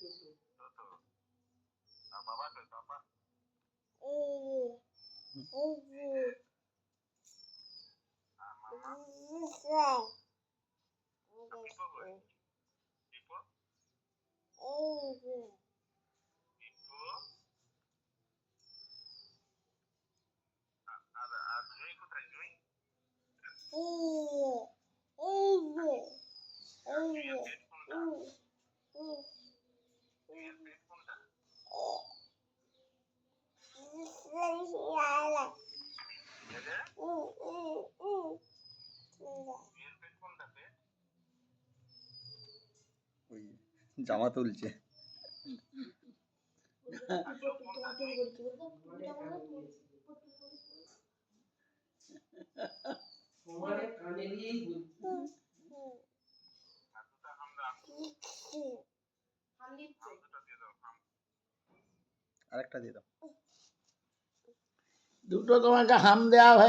Papa Oh, oh, oh, oh, oh. জামা তুলছে তোমার কানে নিয়েই আরেকটা দি দাও দুটো তো আমার কাছে হাম দে আ